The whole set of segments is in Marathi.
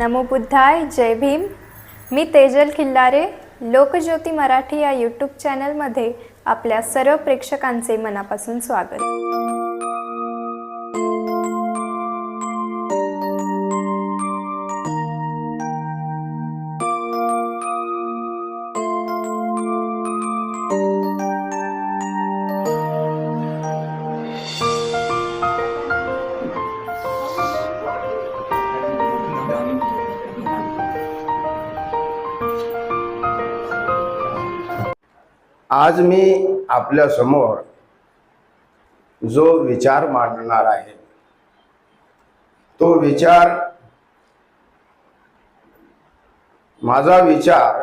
नमो बुद्धाय जय भीम. मी तेजल खिल्लारे लोकज्योती मराठी या यूट्यूब चॅनलमध्ये आपल्या सर्व प्रेक्षकांचे मनापासून स्वागत. आज मी आपल्यासमोर जो विचार मांडणार आहे तो विचार माझा विचार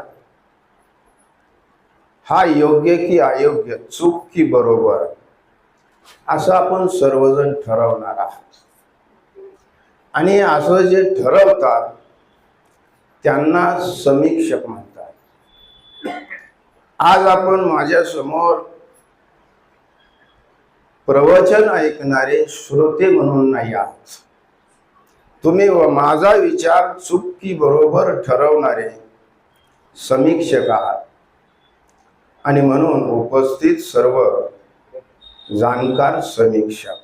हा योग्य की अयोग्य चूक की बरोबर असं आपण सर्वजण ठरवणार आहात. आणि असं जे ठरवतात त्यांना समीक्षक म्हणतात. आज आपण माझ्यासमोर प्रवचन ऐकणारे श्रोते म्हणून नाही आहात. तुम्ही व माझा विचार चुकी बरोबर ठरवणारे समीक्षक आहात. आणि म्हणून उपस्थित सर्व जाणकार समीक्षक.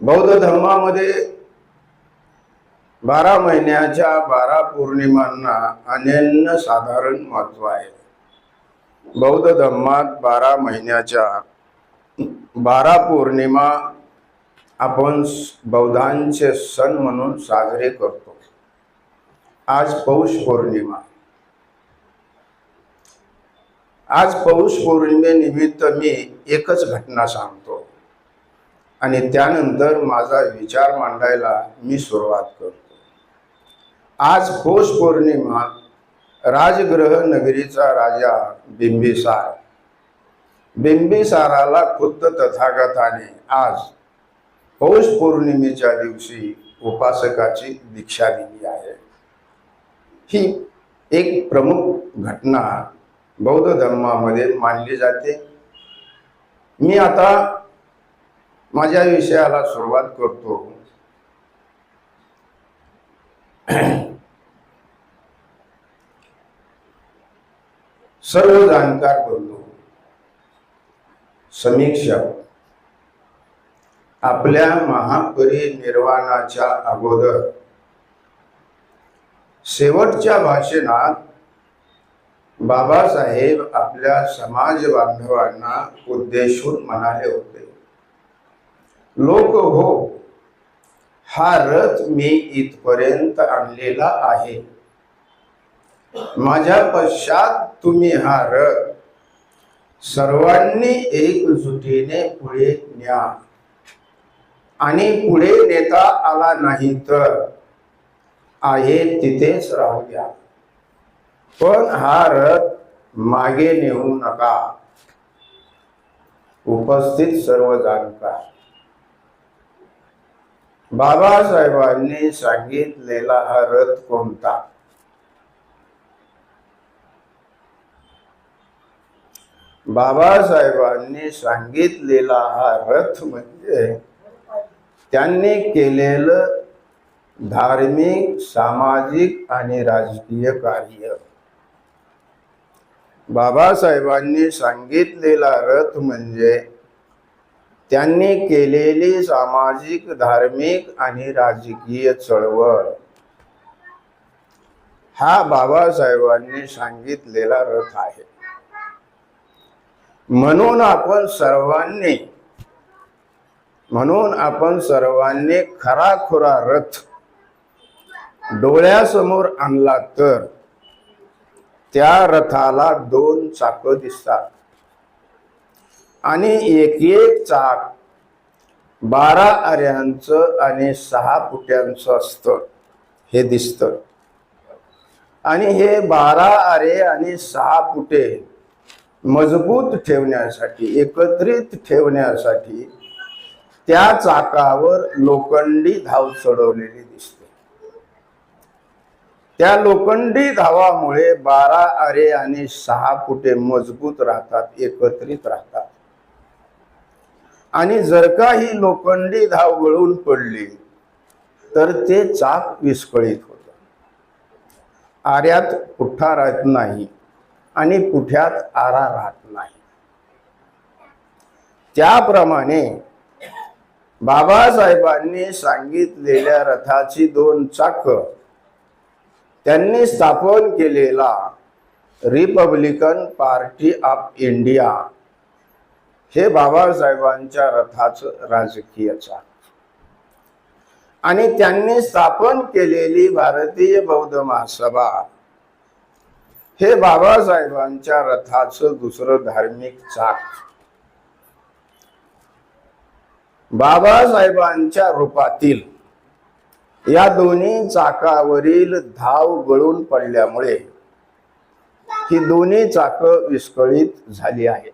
बौद्ध धर्मामध्ये बारा महिन्याच्या बारा पौर्णिमांना अनन्य साधारण महत्त्व आहे. बौद्ध धर्मात बारा महिन्याच्या बारा पौर्णिमा आपण बौद्धांचे सण म्हणून साजरे करतो. आज पौष पौर्णिमा. आज पौष पौर्णिमेनिमित्त मी एकच घटना सांगतो. आणि त्यानंतर माझा विचार मांडायला मी सुरुवात करतो. आज पौष पौर्णिमा राजग्रह नगरीचा राजा बिंबिसार. बिंबिसाराला खुद्द तथागताने आज पौष पौर्णिमेच्या दिवशी उपासकाची दीक्षा दिली आहे. ही एक प्रमुख घटना बौद्ध धर्मामध्ये मानली जाते. मी आता माझ्या विषयाला सुरुवात करतो. सर्व जाणकार बनतो समीक्षक आपल्या महापरिनिर्वाणाच्या अगोदर शेवटच्या भाषणात बाबासाहेब आपल्या समाज बांधवांना उद्देशून म्हणाले होते लोक हो हा रथ मी इथपर्यंत आणलेला आहे. माझ्या पश्चात तुम्ही हा रथ सर्वांनी एकजुटीने पुढे न्या. आणि पुढे नेता आला नाही तर आहे तिथेच राहू द्या. पण हा रथ मागे नेऊ नका. उपस्थित सर्व जाणकार बाबासाहेबांनी सांगितलेला हा रथ कोणता? बाबासाहेबांनी सांगितलेला हा रथ म्हणजे त्यांनी केलेलं धार्मिक सामाजिक आणि राजकीय कार्य. बाबासाहेबांनी सांगितलेला रथ म्हणजे त्यांनी केलेली सामाजिक धार्मिक आणि राजकीय चळवळ. हा बाबासाहेबांनी सांगितलेला रथ आहे. म्हणून आपण सर्वांनी म्हणून आपण सर्वांनी खराखुरा रथ डोळ्यासमोर आणला तर त्या रथाला दोन चाक दिसतात. आणि एक एक चाक बारा आऱ्यांचं आणि सहा फुट्यांचं असतं. हे दिसतं. आणि हे बारा आरे आणि सहा फुटे मजबूत ठेवण्यासाठी एकत्रित ठेवण्यासाठी त्या चाकावर लोखंडी धाव चढवलेली दिसते. त्या लोखंडी धावामुळे बारा आरे आणि सहा फुटे मजबूत राहतात एकत्रित राहतात. आणि जर का ही लोखंडी धाव गळून पडली तर ते चाक विस्कळीत होत. आर्यात पुठ्ठा राहत नाही. आणि कुठ्यात आरा राहत नाही. त्याप्रमाणे बाबासाहेबांनी सांगितलेल्या रथाची दोन चाक त्यांनी स्थापन केलेला रिपब्लिकन पार्टी ऑफ इंडिया हे बाबासाहेबांच्या रथाचं राजकीय चाक. आणि त्यांनी स्थापन केलेली भारतीय बौद्ध महासभा हे बाबासाहेबांच्या रथाचं दुसरं धार्मिक चाक. बाबासाहेबांच्या रूपातील या दोन्ही चाकावरील धाव गळून पडल्यामुळे ही दोन्ही चाक विस्कळीत झाली आहेत.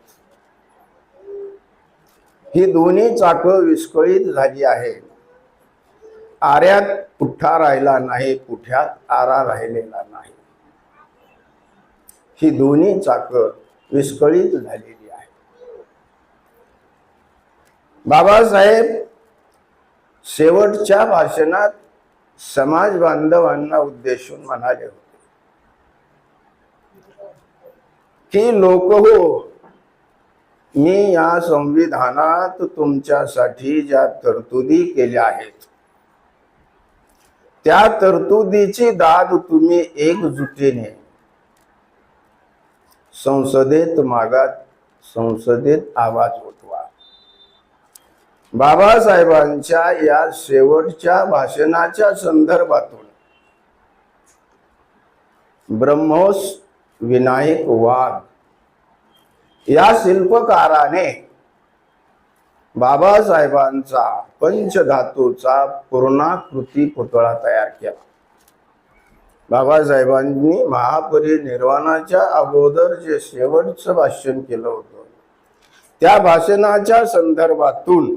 ही दोन्ही चाक विस्कळीत झाली आहेत. आर्यात पुठ्ठा राहिला नाही पुठ्यात आरा राहिलेला नाही. ही दोन्ही चाक विस्कळीत झालेली आहे बाबासाहेब शेवटच्या भाषणात समाज बांधवांना उद्देशून म्हणाले होते की लोक हो मी या संविधानात तुमच्यासाठी ज्या तरतुदी केल्या आहेत त्या तरतुदीची दाद तुम्ही एकजुटीने संसदेत मागात संसदेत आवाज उठवा. बाबासाहेबांच्या या शेवटच्या भाषणाच्या संदर्भातून ब्रह्मोस विनायक वाघ या शिल्पकाराने बाबासाहेबांचा पंचधातूचा पूर्णाकृती पुतळा तयार केला. बाबासाहेबांनी महापरिनिर्वाणाच्या अगोदर जे शेवटचं भाषण केलं होतं त्या भाषणाच्या संदर्भातून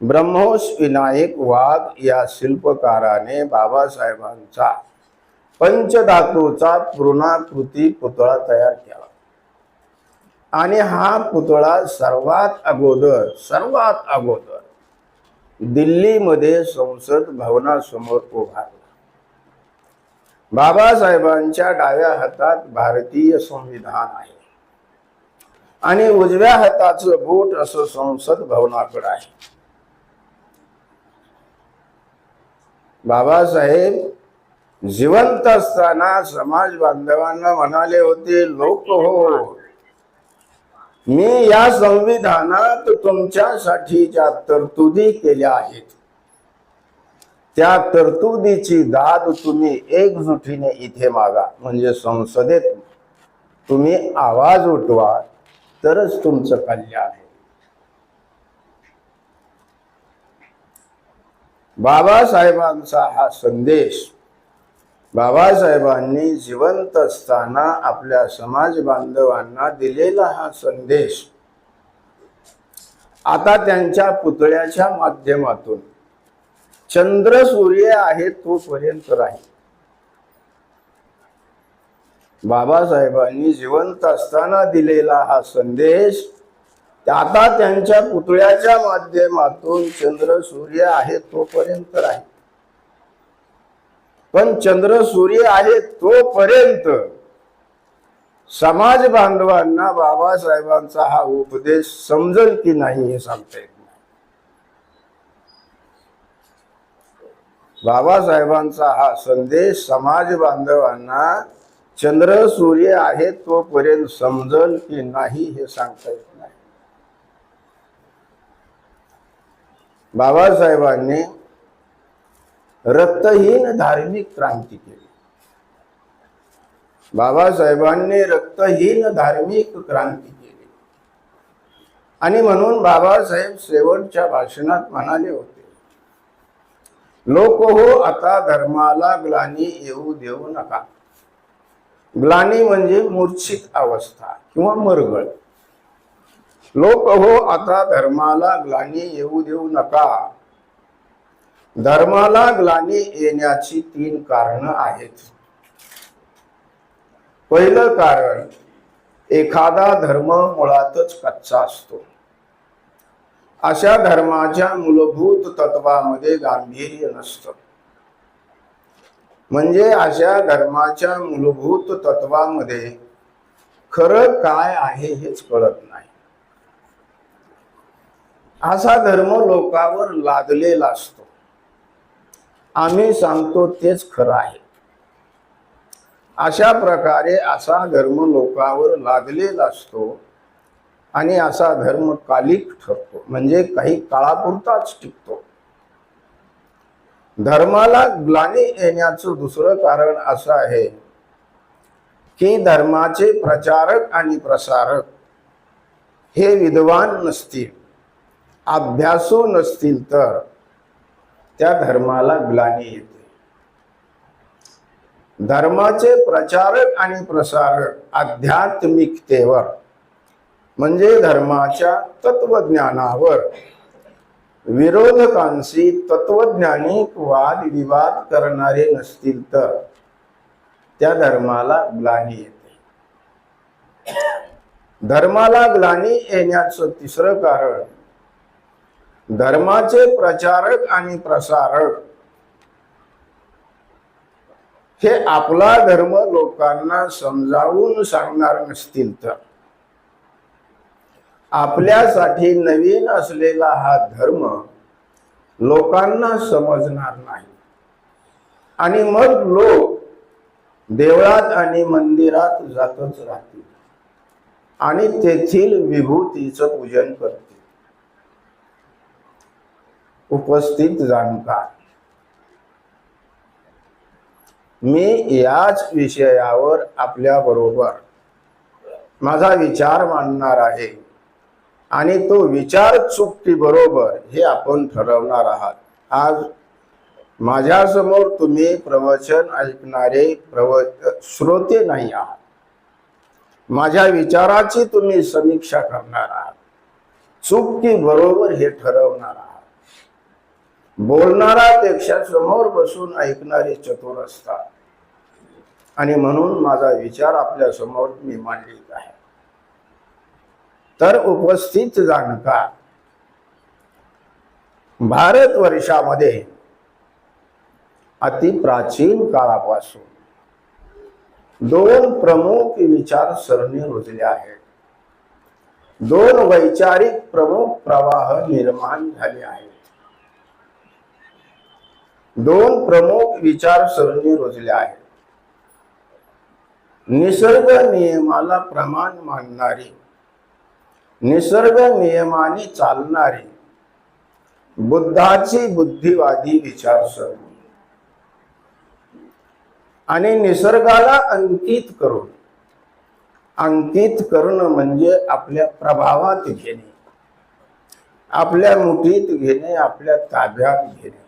ब्रह्मोस विनायक वाघ या शिल्पकाराने बाबासाहेबांचा पंचधातूचा पूर्णाकृती पुतळा तयार केला. आणि हा पुतळा सर्वात अगोदर सर्वात अगोदर दिल्लीमध्ये संसद भवनासमोर उभारला. बाबासाहेबांच्या डाव्या हातात भारतीय संविधान आहे. आणि उजव्या हाताचं बोट असं संसद भवनाकडे आहे. बाबासाहेब जिवंत असताना समाज बांधवांना म्हणाले होते लोक हो मी या संविधानात तुमच्यासाठी ज्या तरतुदी केल्या आहेत त्या तरतुदीची दाद तुम्ही एकजुटीने इथे मागा. म्हणजे संसदेत तुम्ही आवाज उठवा तरच तुमचं कल्याण आहे. बाबासाहेबांचा हा संदेश बाबासाहेबांनी जिवंत असताना आपल्या समाज बांधवांना दिलेला हा संदेश आता त्यांच्या पुतळ्याच्या माध्यमातून चंद्र सूर्य आहे तोपर्यंत राहील. बाबासाहेबांनी जिवंत असताना दिलेला हा संदेश आता त्यांच्या पुतळ्याच्या माध्यमातून चंद्र सूर्य आहे तोपर्यंत राहील. पण चंद्र सूर्य आहे तोपर्यंत समाज बांधवांना बाबासाहेबांचा हा उपदेश समजल की नाही हे सांगता येत नाही बाबासाहेबांचा हा संदेश समाज बांधवांना चंद्र सूर्य आहे तोपर्यंत समजल की नाही हे सांगता येत नाही. बाबासाहेबांनी रक्तहीन धार्मिक क्रांती केली. बाबासाहेबांनी रक्तहीन धार्मिक क्रांती केली. आणि म्हणून बाबासाहेब शेवटच्या भाषणात म्हणाले होते लोक हो आता धर्माला ग्लानी येऊ देऊ नका. ग्लानी म्हणजे मूर्छित अवस्था किंवा मरगळ. लोक हो आता धर्माला ग्लानी येऊ देऊ नका. धर्माला ग्लानी येण्याची तीन कारण आहेत. पहिलं कारण एखादा धर्म मुळातच कच्चा असतो. अशा धर्माच्या मूलभूत तत्वामध्ये गांभीर्य नसतं. म्हणजे अशा धर्माच्या मूलभूत तत्वामध्ये खरं काय आहे हेच कळत नाही. असा धर्म लोकावर लादलेला असतो. आम्ही सांगतो तेच खरं आहे. अशा प्रकारे असा धर्म लोकावर लादलेला असतो. आणि असा धर्म कालिक ठरतो. म्हणजे काही काळापुरताच टिकतो. धर्माला ग्लानी येण्याचं दुसरं कारण असं आहे की धर्माचे प्रचारक आणि प्रसारक हे विद्वान नसतील अभ्यासू नसतील तर त्या धर्माला ग्लानी येते. धर्माचे प्रचारक आणि प्रसारक आध्यात्मिकतेवर म्हणजे धर्माच्या तत्वज्ञानावर. विरोधकांशी तत्वज्ञानी वाद विवाद करणारे नसतील तर त्या धर्माला ग्लानी येते. धर्माला ग्लानी येण्याचं तिसरं कारण धर्माचे प्रचारक आणि प्रसारक हे आपला धर्म लोकांना समजावून सांगणार नसतील तर. आपल्यासाठी नवीन असलेला हा धर्म लोकांना समजणार नाही. आणि मग लोक देवळात आणि मंदिरात जातच राहतील. आणि तेथील विभूतीचं पूजन करतील. उपस्थित जाणकार. मी याच विषयावर आपल्या बरोबर माझा विचार मांडणार आहे. आणि तो विचार चुकती बरोबर हे आपण ठरवणार आहात. आज माझ्यासमोर तुम्ही प्रवचन ऐकणारे प्रव श्रोते नाही आहात. माझ्या विचाराची तुम्ही समीक्षा करणार आहात. चूक की बरोबर हे ठरवणार आहात. बोलणारापेक्षा समोर बसून ऐकणारे चतुर असतात. आणि म्हणून माझा विचार आपल्यासमोर मी मांडली तर उपस्थित जाणकार भारत वर्षामध्ये अति प्राचीन काळापासून दोन प्रमुख विचारसरणी रुजल्या आहेत. दोन वैचारिक प्रमुख प्रवाह निर्माण झाले आहेत. दोन प्रमुख विचारसरणी रुजल्या आहेत. निसर्ग नियमाला प्रमाण मानणारी निसर्ग नियमाने चालणारी. बुद्धाची बुद्धिवादी विचारसरणी. आणि निसर्गाला अंकित करून अंकित करणं म्हणजे आपल्या प्रभावात घेणे. आपल्या मुठीत घेणे आपल्या ताब्यात घेणे.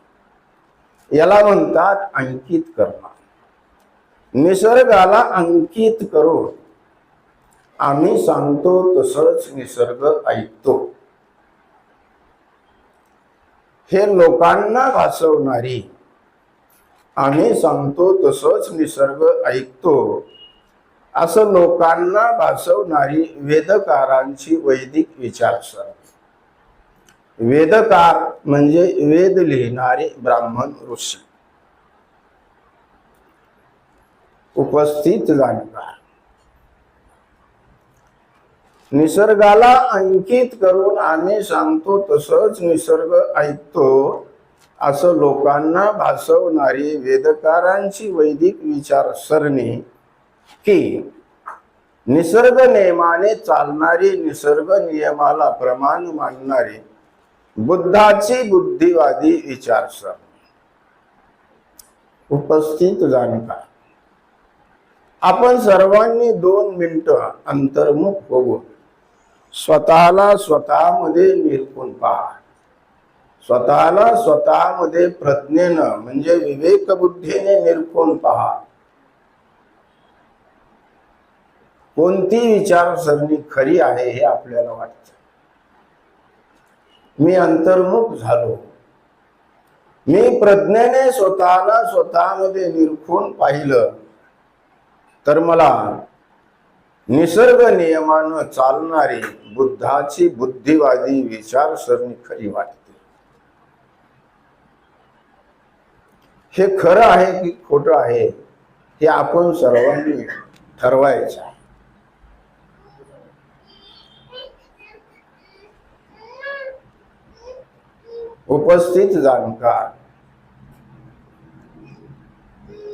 याला म्हणतात अंकित करणं. निसर्गाला अंकित करून आम्ही सांगतो तसंच निसर्ग ऐकतो. हे लोकांना भासवणारी आम्ही सांगतो तसंच निसर्ग ऐकतो. असं लोकांना भासवणारी वेदकारांची वैदिक विचारसरणी. वेदकार म्हणजे वेद लिहिणारे ब्राह्मण ऋषी. उपस्थित जाणकार. निसर्गाला अंकित करून आम्ही सांगतो तसंच निसर्ग ऐकतो असं लोकांना भासवणारी वेदकारांची वैदिक विचारसरणी की निसर्ग नियमाने चालणारी निसर्ग नियमाला प्रमाण मानणारी बुद्धाची बुद्धिवादी विचारसरणी. उपस्थित जाणकार आपण सर्वांनी दोन मिनिटं अंतर्मुख होऊन स्वतःला स्वतःमध्ये निरखून पहा. स्वतःला स्वतःमध्ये प्रज्ञेनं म्हणजे विवेक बुद्धीने निरखून पहा. कोणती विचारसरणी खरी आहे हे आपल्याला वाटत. मी अंतर्मुख झालो. मी प्रज्ञेने स्वतःला स्वतःमध्ये निरखून पाहिलं तर मला निसर्ग नियमानं चालणारी बुद्धाची बुद्धिवादी विचारसरणी खरी वाटते. हे खरं आहे की खोटं आहे हे आपण सर्वांनी ठरवायचं आहे. उपस्थित जाणकार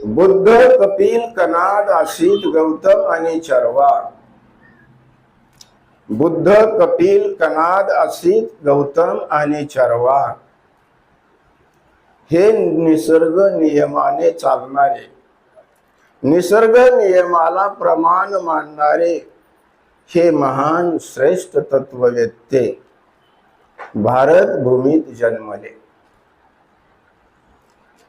बुद्ध कपिल कनाद आशित गौतम आणि चरवार बुद्ध कपिल कनाद असित गौतम आणि चरवार हे निसर्ग नियमाने चालणारे निसर्ग नियमाला प्रमाण मानणारे हे महान श्रेष्ठ तत्ववेत्ते. भारत भूमीत जन्मले.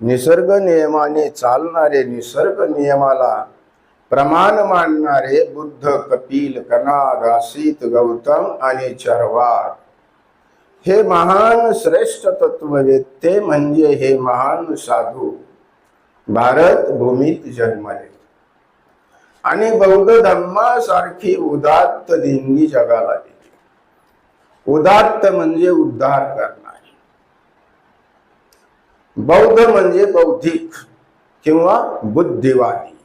निसर्ग नियमाने चालणारे निसर्ग नियमाला प्रमाण मानणारे बुद्ध कपिल कनाद आसित गौतम आणि चरवार. हे महान श्रेष्ठ तत्ववेत्ते म्हणजे हे महान साधू भारत भूमीत जन्मले. आणि बौद्ध धम्मासारखी उदात्त देणगी जगाला दिली. उदात्त म्हणजे उद्धार करणे. बौद्ध म्हणजे बौद्धिक किंवा बुद्धिवादी.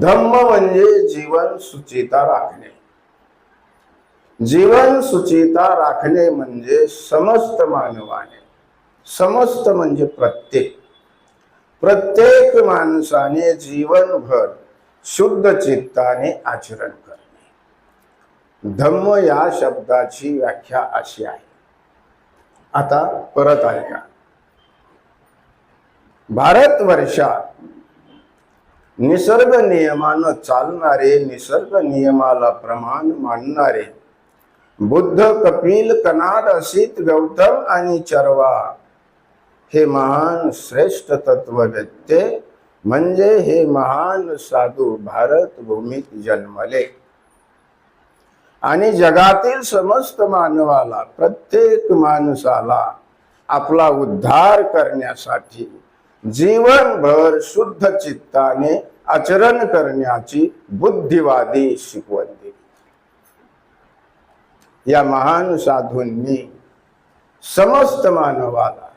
धम्म म्हणजे जीवन सुचिता राखणे. जीवन सुचिता राखणे म्हणजे समस्त मानवाने समस्त म्हणजे प्रत्येक. प्रत्येक माणसाने जीवनभर शुद्ध चित्ताने आचरण करणे. धम्म या शब्दाची व्याख्या अशी आहे. आता परत ऐका. भारत वर्षात निसर्ग नियमानं चालणारे निसर्ग नियमाला प्रमाण मानणारे. बुद्ध कपिल कनाद असित गौतम आणि चरवा. हे महान श्रेष्ठ तत्ववेत्ते. म्हणजे हे महान साधू भारत भूमीत जन्मले. आणि जगातील समस्त मानवाला प्रत्येक माणसाला आपला उद्धार करण्यासाठी जीवनभर शुद्ध चित्ताने आचरण करण्याची बुद्धिवादी शिकवण दिली या महान साधूंनी समस्त मानवाला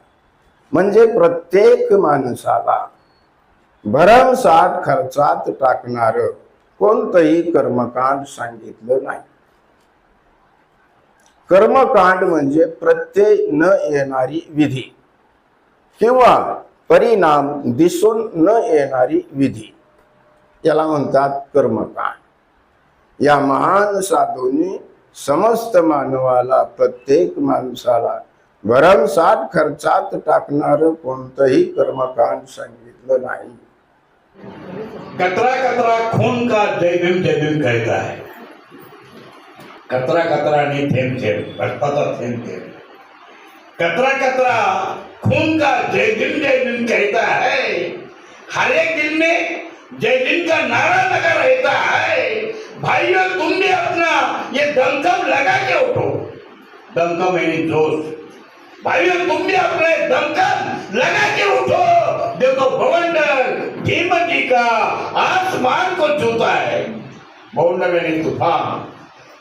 म्हणजे प्रत्येक माणसाला भरमसाठ खर्चात टाकणार कोणतंही कर्मकांड सांगितलं नाही. कर्मकांड म्हणजे प्रत्यय न येणारी विधी किंवा परिणाम दिसून न येणारी विधी. याला म्हणतात कर्मकांड. या महान साधूंनी समस्त मानवाला प्रत्येक माणसाला भरमसाठ खर्चात टाकणार कोणतंही कर्मकांड सांगितलं नाही. कतरा कतरा खून का जय भीम जय भीम कहता है? कतरा कतरा नहीं थेम थेम रक्ताचा थेम थेम। कतरा कतरा खून का जय भीम जय भीम कहता है। हर एक दिल में जय भीम का नारा लगा रहता है। भाइयों तुम भी अपना ये दमकम लगा के उठो। दमकम यानी जोश। भाइयों तुम भी अपने दमकम लगा के उठो। देखो भवंडर भीम जी का आसमान को छूता है। भवंडर यानी तूफान।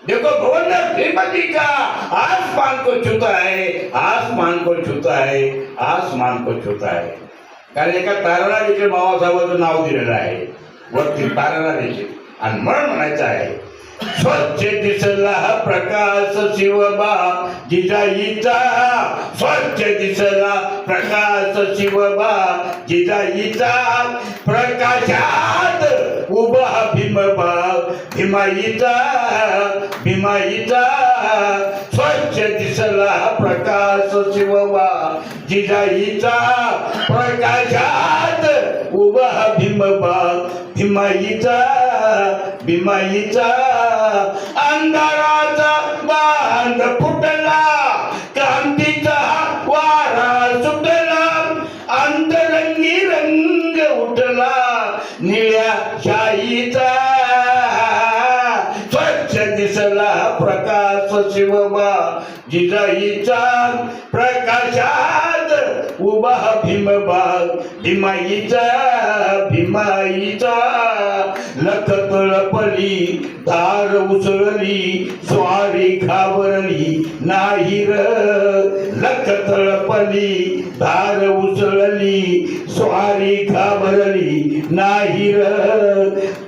देखो गवर्नर श्रीमती का आसमान को छूता है आसमान को छूता है आसमान को छूता है। कारण एका ताराला देखील बाबासाहेबांचं नाव दिलेलं आहे. वरती ताराला देखील. आणि म्हणून म्हणायचं आहे स्वच्छ दिसला प्रकाश शिवबा जिजाईचा. स्वच्छ दिसला प्रकाश शिवबा जिजाईचा. प्रकाशात उभा भीमबा भीमाईचा भीमाईचा. स्वच्छ दिसला प्रकाश शिवबा जिजाईचा. प्रकाशात उभा भीमबा भीमाईचा भीमाईचा. अंधाराचा बांध फुटला. भीमबाग भीमाईचा भीमाईचा लख तळपली धार उसळली स्वारी घाबरली नाही र लख तळपली धार उसळली स्वारी घाबरली नाही र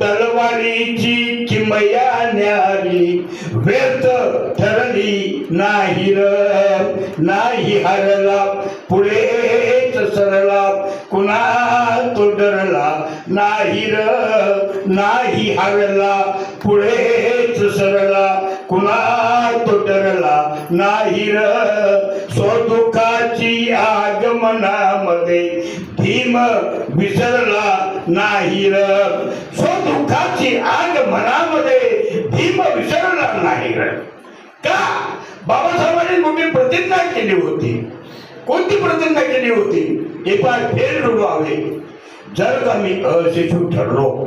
तलवारीची किमया न्यारी व्यर्थ ठरली नाही र. नाही हरला पुढेच सरला कुणा तो डरला नाही र. नाही हरला पुढेच सरला कुणा तो डरला नाही र. स्वदुःखाची आगमनामध्ये भीम विसरला नाही दुःखाची आग मनामध्ये भीम विसरणार नाही का? बाबासाहेबांनी मम्मी प्रतिज्ञा केली होती. कोणती प्रतिज्ञा केली होती? एकाच फेर रुग आले जर का मी अशिशू ठरलो.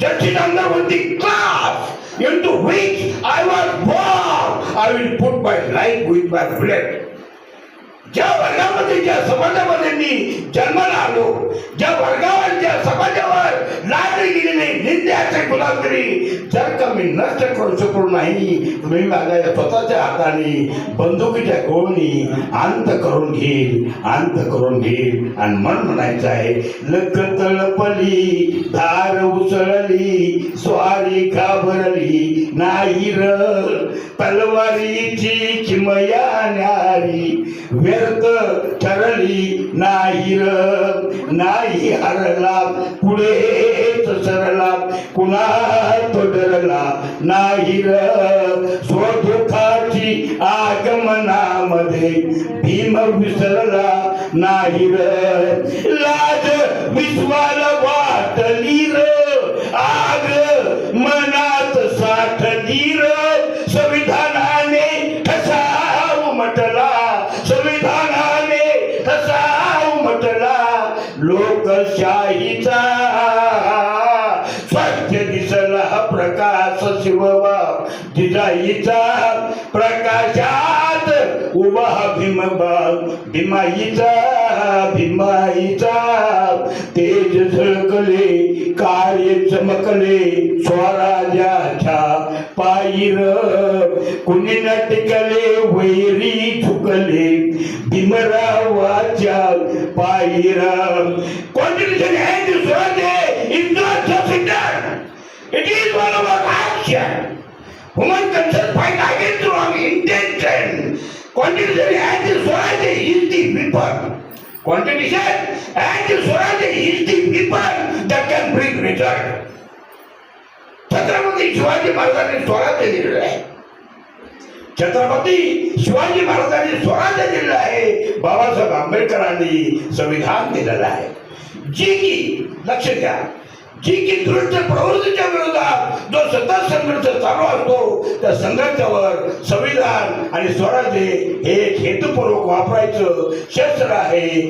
ज्याची नंदर होती class into which I was born I will put my life with my flat ज्या वर्गामध्ये ज्या समाजामध्ये मी जन्माला आलो ज्या वर्गावर ज्या समाजावर लादली गेलेली निंद्याचे गुलामगिरी जर का मी नष्ट करू शकलो नाही मी माझ्या स्वतःच्या हाताने बंदुकीच्या गोळणी अंत करून घेईल अंत करून घेईल. आणि मन म्हणायचं आहे लख तळपली धार उसळली स्वारी घाबरली नाही र. तलवारीची चिमया न्यारी व्यर्थ ठरली नाही र नाही हरला पुढे सरला कुणा तो डरला नाही र. स्वदुःखाची आगमनामध्ये भीम विसरला नाही र. लाज विश्वाला वाटली र. आग मना भाव भीमाईचा भीमाईचा तेज झळकले कार्य चमकले स्वराजाच्या पायीर कुणी नटकले वैरी झुकले भीमरावाच्या पायीरा constitution has Swaraj is not sufficient it is one of our wrong intention. Constitution and the Swaraj is the people. Constitution and the Swaraj is the people that can bring result. Chhatrapati Shivaji महाराजांनी स्वराज्य दिलेलं आहे छत्रपती शिवाजी महाराजांनी स्वराज्य दिलेलं आहे बाबासाहेब आंबेडकरांनी संविधान दिलेलं आहे जी की लक्ष द्या जी की दृष्ट प्रवृत्तीच्या विरोधात जो सतत असतो. त्या संघर्षावर संविधान आणि स्वराज्य हे एक हेतुपूर्वक वापरायचं शस्त्र आहे.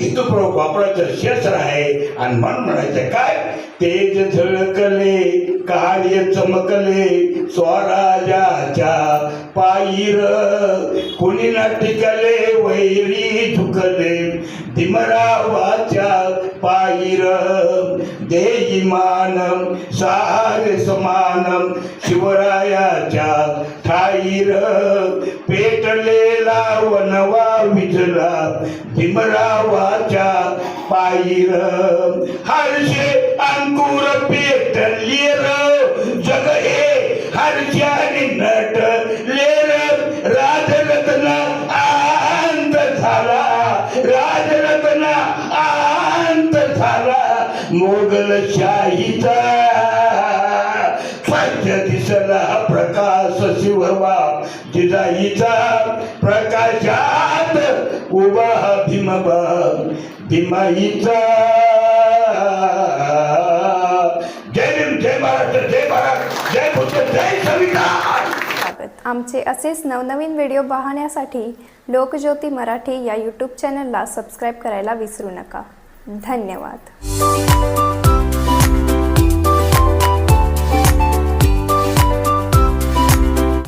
हेतुपूर्वक वापरायचं शस्त्र आहे आणि मन म्हणायचं काय? तेज झळकले कार्य चमकले स्वराजाच्या पायीर. कुणी ना टिकले वैरी झुकले दिमरावाच्या पायीर. देई मानम सारे समानम शिवरायाच्या ठाईर पेटलेला वनवा विजला भीमरावाच्या पायीर हर्षे अंकुर पेटली जग हे हर्षाने नटले र राजरत्न आंत झाला. राजरत्न आंत झाला. मोगलशाहीचा स्वच्छ दिसला प्रकाश शिवबा जिजाईचा प्रकाशात उभा भीमबा भीमाईचा जय भीम जय महाराष्ट्र जय भारत जय जय संविधान। आमचे असेच नवनवीन व्हिडिओ पाहण्यासाठी लोकज्योती मराठी या यूट्यूब चॅनलला सबस्क्राईब करायला विसरू नका. धन्यवाद.